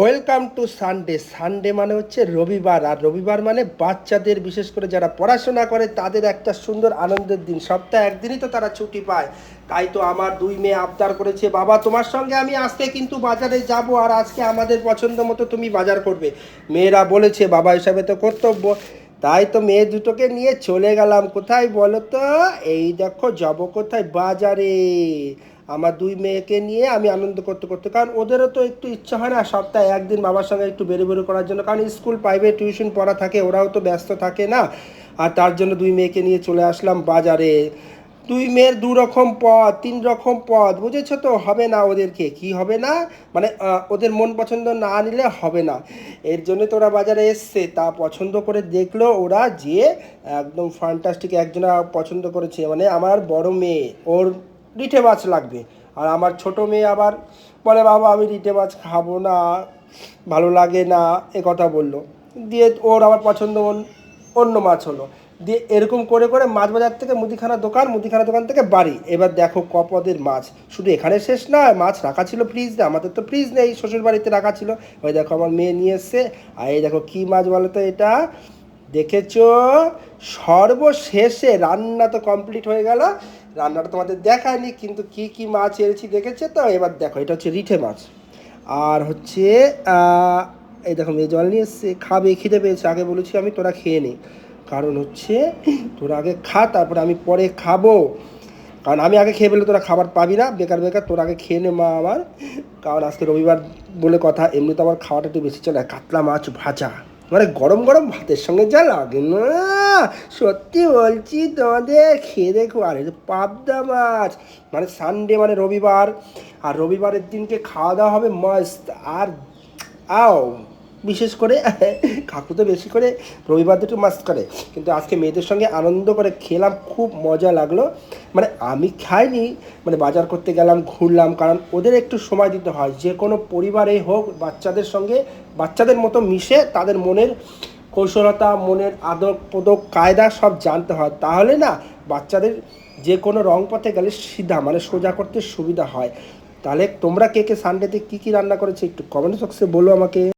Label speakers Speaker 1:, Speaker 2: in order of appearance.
Speaker 1: Welcome to Sunday. Sunday মানে হচ্ছে রবিবার, আর রবিবার মানে বাচ্চাদের, বিশেষ করে যারা পড়াশোনা করে, তাদের একটা সুন্দর আনন্দের দিন। সপ্তাহে একদিনই তো তারা ছুটি পায়। তাই তো আমার দুই মেয়ে আবদার করেছে, বাবা, তোমার সঙ্গে আমি আজকে কিন্তু বাজারে যাব, আর আজকে আমাদের পছন্দ মতো তুমি বাজার করবে। মেয়েরা বলেছে, বাবা হিসাবে তো কর্তব্য। তাই তো মেয়ে দুটোকে নিয়ে চলে গেলাম। কোথায় বলো তো এই দেখো যাব কোথায়? বাজারে। আমার দুই মেয়েকে নিয়ে আমি আনন্দ করতে করতে, কারণ ওদেরও তো একটু ইচ্ছা হয় না সপ্তাহে একদিন বাবার সঙ্গে একটু বেরো বেরো করার জন্য, কারণ স্কুল প্রাইভেট টিউশন পড়া থাকে, ওরাও তো ব্যস্ত থাকে না। আর তার জন্য দুই মেয়েকে নিয়ে চলে আসলাম বাজারে। দুই মেয়ের দু রকম পদ, তিন রকম পদ, বুঝেছ তো? হবে না ওদেরকে। কি হবে না? মানে ওদের মন পছন্দ না নিলে হবে না। এর জন্য তো ওরা বাজারে এসছে, তা পছন্দ করে দেখল ওরা যে একদম ফান্টাস্টিক একজনা পছন্দ করেছে। মানে আমার বড় মেয়ে, ওর রিঠে মাছ লাগবে। আর আমার ছোট মেয়ে আবার বলে, বাবা, আমি রিঠে মাছ খাব না, ভালো লাগে না। এ কথা বলল। দিয়ে ওর আবার পছন্দ অন- অন্য মাছ হলো। দিয়ে এরকম করে করে মাছ বাজার থেকে মুদিখানা দোকান মুদিখানা দোকান থেকে বাড়ি। এবার দেখো কপদের মাছ। শুধু এখানে শেষ নয় মাছ রাখা ছিল ফ্রিজে আমাদের তো ফ্রিজ নেই শ্বশুর বাড়িতে রাখা ছিল। ওই দেখো আমার মেয়ে নিয়ে এসছে। আর এই দেখো কী মাছ বলো তো এটা? দেখেছ? সর্বশেষে রান্না তো কমপ্লিট হয়ে গেল। রান্নাটা তোমাদের দেখায়নি, কিন্তু কি কি মাছ এনেছি দেখেছে তো? এবার দেখো, এটা হচ্ছে রিঠে মাছ। আর হচ্ছে এই দেখো মেয়ে জল নিয়ে এসছে। খাবে, খিদে পেয়েছে, আগে বলেছি আমি, তোরা খেয়ে নে। কারণ হচ্ছে তোরা আগে খা, তারপরে আমি পরে খাব। কারণ আমি আগে খেয়ে ফেলে তোরা খাবার পাবি না। বেকার বেকার, তোরা আগে খেয়ে নে মা আমার। কারণ আজকে রবিবার বলে কথা, এমনি তো আমার খাওয়াটা একটু বেশি চলে। কাতলা মাছ ভাজা। মানে গরম গরম ভাতের সঙ্গে যা লাগে না। সত্যি বলছি তোমাদের, খেয়ে দেখো। আর পাবদা মাছ। মানে সানডে মানে রবিবার। আর রবিবারের দিনকে খাওয়া দাওয়া হবে মস্ত। আর, আও। বিশেষ করে কাকু তো বেশি করে, রবিবার দুটো মাস্ট করে। কিন্তু আজকে মেয়েদের সঙ্গে আনন্দ করে খেলাম, খুব মজা লাগল। মানে আমি খাইনি মানে বাজার করতে গেলাম, ঘুরলাম, কারণ ওদের একটু সময় দিতে হয়। যে কোনো পরিবারে হোক, বাচ্চাদের সঙ্গে, বাচ্চাদের মতো মিশে তাদের মনের কৌশলতা, মনের আদর পদক, কায়দা সব জানতে হয়। তাহলে না, বাচ্চাদের যে কোনো রং পথে গেলে সিধা মানে সোজা করতে সুবিধা হয়। তাহলে তোমরা কে কে সানডেতে কী কী রান্না করেছ একটু কমেন্ট বক্সে বলো আমাকে।